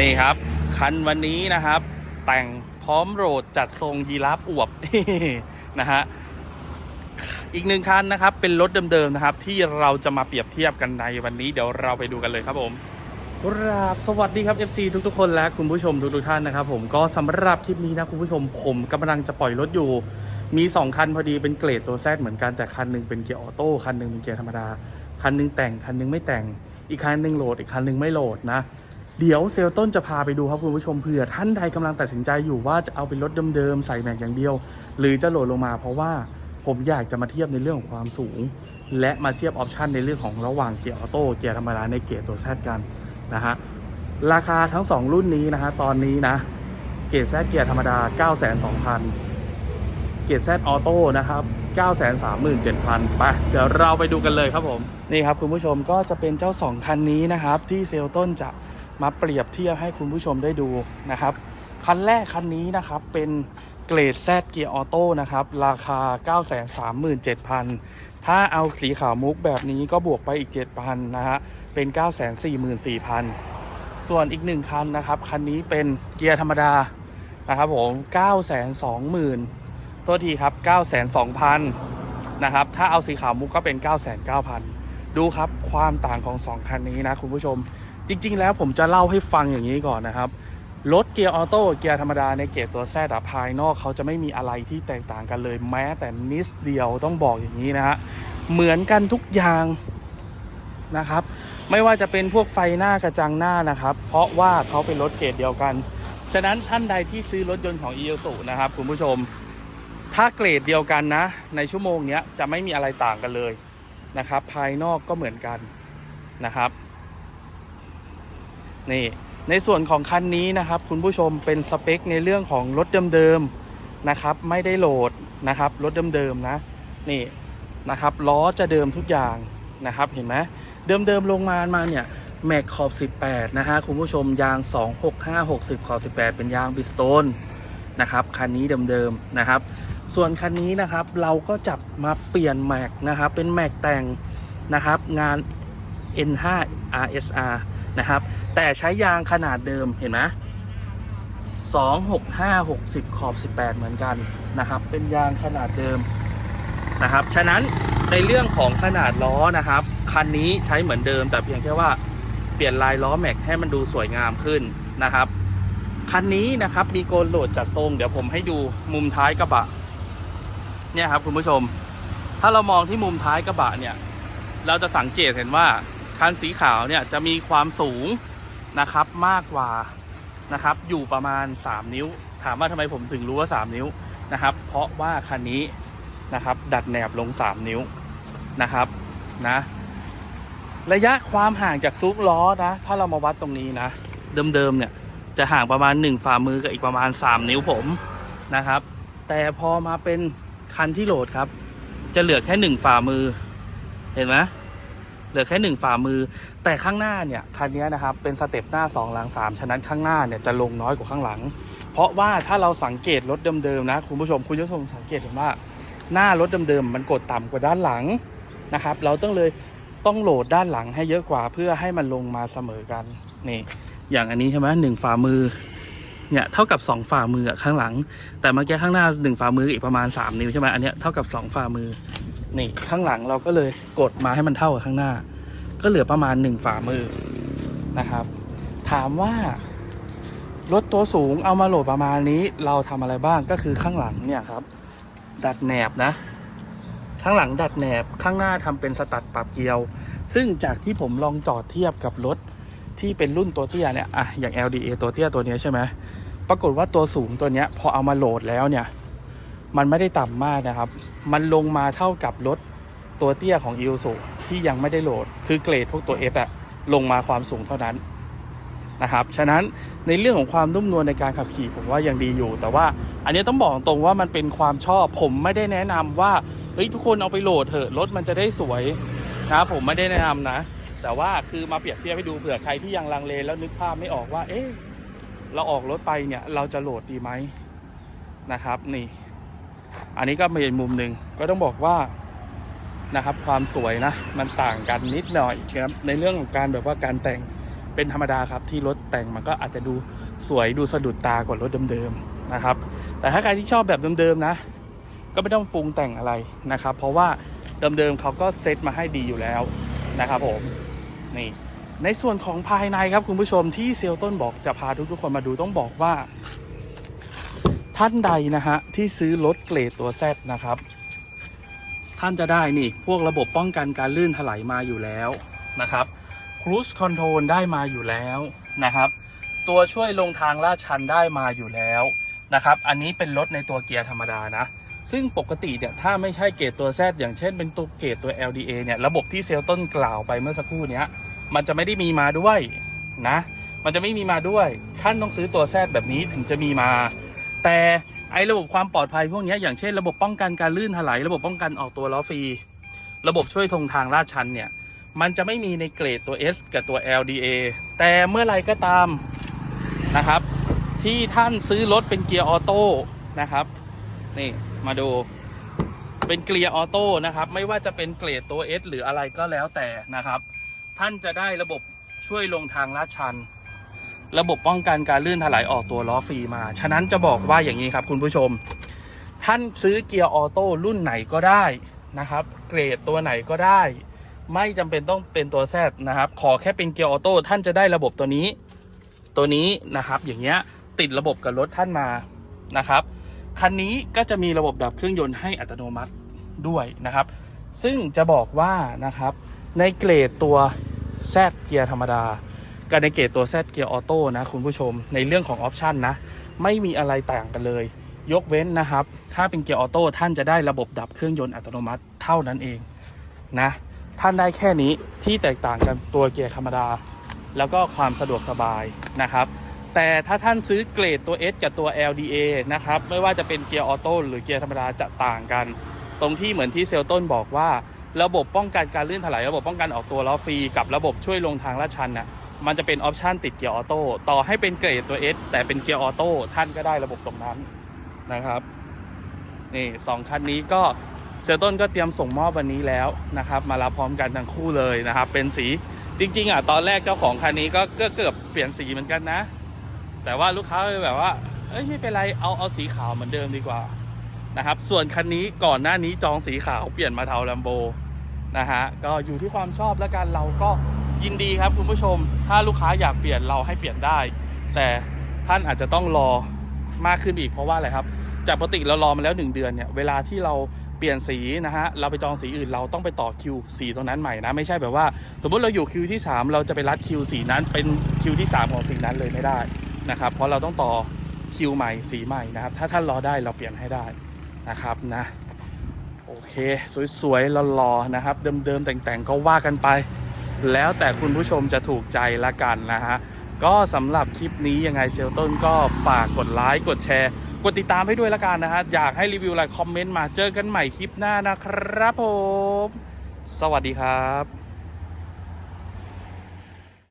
นี่ครับ คันวันนี้นะครับ แต่งพร้อมโหลดจัดทรงยีราฟอวบนะฮะอีกหนึ่งคันนะครับ เป็นรถเดิมๆนะครับ ที่เราจะมาเปรียบเทียบกันในวันนี้เดี๋ยวเราไปดูกันเลยครับผมครับสวัสดีครับ FC ทุกๆคนและคุณผู้ชมทุกๆท่านนะครับ ผมก็สำหรับคลิปนี้นะคุณผู้ชมผมกำลังจะปล่อยรถอยู่ มี 2 คันพอดีเป็นเกรดตัวแซดเหมือนกันแต่คันหนึ่งเป็นเกียร์ออโต้คันหนึ่งเป็นเกียร์ธรรมดา คันหนึงแต่งคันหนึงไม่แต่ง อีกคันหนึงโหลดอีกคันหนึงไม่โหลดนะ เดี๋ยวเซลต้นจะพาไปดูครับคุณผู้ชมเผื่อท่านใดกำลังตัดสินใจอยู่ว่าจะเอาเป็นรถเดิมๆใส่แม็กอย่างเดียว หรือจะโหลดลงมาเพราะว่าผมอยากจะมาเทียบในเรื่องของความสูง และมาเทียบออปชันในเรื่องของระหว่างเกียร์ออโต้เกียร์ธรรมดาในเกียร์ตัวแซดกันนะฮะราคาทั้ง 2 รุ่นนี้นะฮะตอนนี้นะเกียร์แซดเกียร์ธรรมดา9 2 0 0 0 เกียร์แซดออโต้นะครับ937,000ไปเดี๋ยวเราไปดูกันเลยครับผม นี่ครับคุณผู้ชมก็จะเป็นเจ้า 2 คันนี้นะครับ ที่เซลต้นจะ มาเปรียบเทียบให้คุณผู้ชมได้ดูนะครับ คันแรกคันนี้นะครับเป็นเกรดแซดเกียร์ออโต้นะครับ ราคา 937,000 ถ้าเอาสีขาวมุกแบบนี้ก็บวกไปอีก 7,000 นะฮะ เป็น 944,000 ส่วนอีกหนึ่งคันนะครับ คันนี้เป็นเกียร์ธรรมดานะครับผม 920,000 ตัวทีครับ 902,000 นะครับ ถ้าเอาสีขาวมุกก็เป็น 909,000 ดูครับความต่างของ 2 คันนี้นะคุณผู้ชม จริง ๆ แล้วผมจะเล่าให้ฟังอย่างนี้ก่อนนะครับ รถเกียร์ออโต้เกียร์ธรรมดาในเกียร์ตัวแซดภายนอกเขาจะไม่มีอะไรที่แตกต่างกันเลย แม้แต่นิดเดียวต้องบอกอย่างนี้นะฮะเหมือนกันทุกอย่างนะครับ ไม่ว่าจะเป็นพวกไฟหน้ากระจังหน้านะครับ เพราะว่าเขาเป็นรถเกรดเดียวกัน ฉะนั้นท่านใดที่ซื้อรถยนต์ของ e ี s u นะครับคุณผู้ชม ถ้าเกรดเดียวกันนะ ในชั่วโมงนี้จะไม่มีอะไรต่างกันเลยนะครับ ภายนอกก็เหมือนกันนะครับ นี่ในส่วนของคันนี้นะครับ คุณผู้ชมเป็นสเปคในเรื่องของรถเดิมๆนะครับ ไม่ได้โหลดนะครับรถเดิมๆนะนี่นะครับล้อจะเดิมทุกอย่างนะครับเห็นไหมเดิมๆลงมามาเนี่ยแม็กขอบ 18 นะฮะคุณผู้ชมยาง 26560 ขอบ 18 เป็นยางบิสโตนนะครับคันนี้เดิมๆนะครับ ส่วนคันนี้นะครับเราก็จับมาเปลี่ยนแม็กนะครับเป็นแม็กแต่งนะครับงาน N5 RSR นะครับ แต่ใช้ยางขนาดเดิมเห็นไหม265 60ขอบ18เหมือนกันนะครับ เป็นยางขนาดเดิมนะครับ ฉะนั้นในเรื่องของขนาดล้อนะครับ คันนี้ใช้เหมือนเดิม แต่เพียงแค่ว่าเปลี่ยนลายล้อแม็กให้มันดูสวยงามขึ้นนะครับ คันนี้นะครับมีโกนโหลดจัดทรง เดี๋ยวผมให้ดูมุมท้ายกระบะ เนี่ยครับคุณผู้ชม ถ้าเรามองที่มุมท้ายกระบะเนี่ย เราจะสังเกตเห็นว่า คันสีขาวเนี่ยจะมีความสูงนะครับมากกว่านะครับอยู่ประมาณ 3 นิ้ว ถามว่าทำไมผมถึงรู้ว่า 3 นิ้วนะครับ เพราะว่าคันนี้นะครับดัดแหนบลง 3 นิ้วนะครับนะระยะความห่างจากซุกล้อนะ ถ้าเรามาวัดตรงนี้นะ เดิมๆเนี่ยจะห่างประมาณ 1 ฝ่ามือกับอีกประมาณ 3 นิ้วผมนะครับ แต่พอมาเป็นคันที่โหลดครับ จะเหลือแค่หนึ่งฝ่ามือ เห็นไหม เหลือแค่หนึ่งฝ่ามือ แต่ข้างหน้าเนี่ยคันนี้นะครับเป็นสเต็ปหน้า 2 หลัง 3 ฉะนั้นข้างหน้าเนี่ยจะลงน้อยกว่าข้างหลัง เพราะว่าถ้าเราสังเกตรถเดิมๆนะคุณผู้ชมคุณผู้ชมสังเกตเห็นว่า หน้ารถเดิมๆมันกดต่ำกว่าด้านหลังนะครับเราต้องเลยต้องโหลดด้านหลังให้เยอะกว่าเพื่อให้มันลงมาเสมอกันนี่อย่างอันนี้ใช่ไหมหนึ่งฝ่ามือเนี่ยเท่ากับ 2 ฝ่ามือข้างหลัง แต่เมื่อกี้ข้างหน้า 1 ฝ่ามืออีกประมาณ 3 นิ้วใช่ไหมอันเนี้ยเท่ากับ 2 ฝ่ามือ นี่ข้างหลังเราก็เลยกดมาให้มันเท่ากับข้างหน้า ก็เหลือประมาณ 1 ฝ่ามือนะครับ ถามว่ารถตัวสูงเอามาโหลดประมาณนี้เราทำอะไรบ้างก็คือข้างหลังเนี่ยครับ ดัดแหนบนะ ข้างหลังดัดแหนบข้างหน้าทำเป็นสตัดปรับเกลียว ซึ่งจากที่ผมลองจอดเทียบกับรถที่เป็นรุ่นตัวเตี้ยเนี่ยอะอย่าง LDA ตัวเตี้ยตัวเนี้ยใช่ไหมปรากฏว่าตัวสูงตัวเนี้ยพอเอามาโหลดแล้วเนี่ย มันไม่ได้ต่ำมากนะครับ มันลงมาเท่ากับรถตัวเตี้ยของ i l s u ที่ยังไม่ได้โหลด คือเกรดพวกตัว F อะลงมาความสูงเท่านั้นนะครับ ฉะนั้นในเรื่องของความนุ่มนวลในการขับขี่ผมว่ายังดีอยู่ แต่ว่าอันนี้ต้องบอกตรงว่ามันเป็นความชอบ ผมไม่ได้แนะนำว่าเฮ้ยทุกคนเอาไปโหลดเถอะรถมันจะได้สวยนะครับผมไม่ได้แนะนำนะ แต่ว่าคือมาเปรียบเทียบให้ดูเผื่อใครที่ยังลังเลแล้วนึกภาพไม่ออกว่า เอ๊ะเราออกรถไปเนี่ยเราจะโหลดดีไหมนะครับ นี่ อันนี้ก็เป็นมุมหนึ่งก็ต้องบอกว่านะครับ ความสวยนะมันต่างกันนิดหน่อยครับในเรื่องของการแบบว่าการแต่งเป็นธรรมดาครับ ที่รถแต่งมันก็อาจจะดูสวยดูสะดุดตากว่ารถเดิมๆนะครับ แต่ถ้าใครที่ชอบแบบเดิมๆนะ ก็ไม่ต้องปรุงแต่งอะไรนะครับ เพราะว่าเดิมๆเขาก็เซตมาให้ดีอยู่แล้วนะครับผมนี่ในส่วนของภายในครับคุณผู้ชมที่เซลต้นบอกจะพาทุกๆคนมาดูต้องบอกว่า ท่านใดนะฮะที่ซื้อรถเกรดตัว Z นะครับ ท่านจะได้นี่พวกระบบป้องกันการลื่นถลายมาอยู่แล้วนะครับ Cruise Control ได้มาอยู่แล้วนะครับ ตัวช่วยลงทางลาดชันได้มาอยู่แล้วนะครับ อันนี้เป็นรถในตัวเกียร์ธรรมดานะ ซึ่งปกติเนี่ยถ้าไม่ใช่เกรดตัว Z อย่างเช่นเป็นตัวเกรดตัว LDA เนี่ยระบบที่เซลต้นกล่าวไปเมื่อสักครู่เนี้ยมันจะไม่ได้มีมาด้วยนะ มันจะไม่มีมาด้วยขั้นต้องซื้อตัว Z แบบนี้ถึงจะมีมา แต่ไอ้ระบบความปลอดภัยพวกนี้อย่างเช่นระบบป้องกันการลื่นถลายระบบป้องกันออกตัวล้อฟรีระบบช่วยทงทางลาดชันเนี่ย มันจะไม่มีในเกรดตัว S กับตัว LDA แต่เมื่อไรก็ตามนะครับ ที่ท่านซื้อรถเป็นเกียร์ออโต้นะครับ นี่มาดูเป็นเกียร์ออโต้นะครับ ไม่ว่าจะเป็นเกรดตัว S หรืออะไรก็แล้วแต่นะครับ ท่านจะได้ระบบช่วยลงทางลาดชัน ระบบป้องกันการลื่นถลายออกตัวล้อฟรีมา ฉะนั้นจะบอกว่าอย่างนี้ครับคุณผู้ชม ท่านซื้อเกียร์ออโต้รุ่นไหนก็ได้นะครับ เกรดตัวไหนก็ได้ ไม่จำเป็นต้องเป็นตัวแซดนะครับ ขอแค่เป็นเกียร์ออโต้ท่านจะได้ระบบตัวนี้ ตัวนี้นะครับ อย่างเงี้ยติดระบบกับรถท่านมานะครับคันนี้ก็จะมีระบบดับเครื่องยนต์ให้อัตโนมัติด้วยนะครับ ซึ่งจะบอกว่านะครับในเกรดตัวแซดเกียร์ธรรมดา กับในเกรดตัวแซดเกียร์ออโต้นะคุณผู้ชมในเรื่องของออปชันนะ ไม่มีอะไรต่างกันเลย ยกเว้นนะครับ ถ้าเป็นเกียร์ออโต้ท่านจะได้ระบบดับเครื่องยนต์อัตโนมัติเท่านั้นเองนะ ท่านได้แค่นี้ที่แตกต่างกันตัวเกียร์ธรรมดา แล้วก็ความสะดวกสบายนะครับ แต่ถ้าท่านซื้อเกรดตัว S กับตัว LDA นะครับไม่ว่าจะเป็นเกียร์ออโต้หรือเกียร์ธรรมดาจะต่างกัน ตรงที่เหมือนที่เซลต้นบอกว่า ระบบป้องกันการลื่นถลายระบบป้องกันออกตัวล้อฟรีกับระบบช่วยลงทางลาดชันน่ะ มันจะเป็นออปชันติดเกียร์ออโต้ต่อให้เป็นเกรดตัว S แต่เป็นเกียร์ออโต้ท่านก็ได้ระบบตรงนั้นนะครับนี่สองคันนี้ก็เซลต้นก็เตรียมส่งมอบวันนี้แล้วนะครับ มารับพร้อมกันทั้งคู่เลยนะครับ เป็นสีจริง ๆอะตอนแรกเจ้าของคันนี้ก็เกือบเปลี่ยนสีเหมือนกันนะ แต่ว่าลูกค้าเลยแบบว่าเอ้ยไม่เป็นไรเอาเอาสีขาวเหมือนเดิมดีกว่านะครับ ส่วนคันนี้ก่อนหน้านี้จองสีขาวเปลี่ยนมาเทาลัมโบนะฮะก็อยู่ที่ความชอบแล้วกันเราก็ ยินดีครับคุณผู้ชม ถ้าลูกค้าอยากเปลี่ยนเราให้เปลี่ยนได้ แต่ท่านอาจจะต้องรอมากขึ้นอีกเพราะว่าอะไรครับ จากปกติเรารอมาแล้ว 1 เดือนเนี่ยเวลาที่เราเปลี่ยนสีนะฮะเราไปจองสีอื่นเราต้องไปต่อคิวสีตรงนั้นใหม่นะไม่ใช่แบบว่า สมมติเราอยู่คิวที่ 3 เราจะไปรัดคิวสีนั้นเป็นคิวที่ 3 ของสีนั้นเลยไม่ได้นะครับเพราะเราต้องต่อคิวใหม่สีใหม่นะครับ ถ้าท่านรอได้เราเปลี่ยนให้ได้นะครับนะโอเค สวยๆหล่อๆนะครับ เดิมๆแต่งๆก็ว่ากันไป แล้วแต่คุณผู้ชมจะถูกใจละกันนะฮะ ก็สำหรับคลิปนี้ยังไงเซลต้นก็ฝากกดไลค์กดแชร์ กดติดตามให้ด้วยละกันนะฮะ อยากให้รีวิวอะไรคอมเมนต์มาเจอกันใหม่คลิปหน้านะครับผม สวัสดีครับ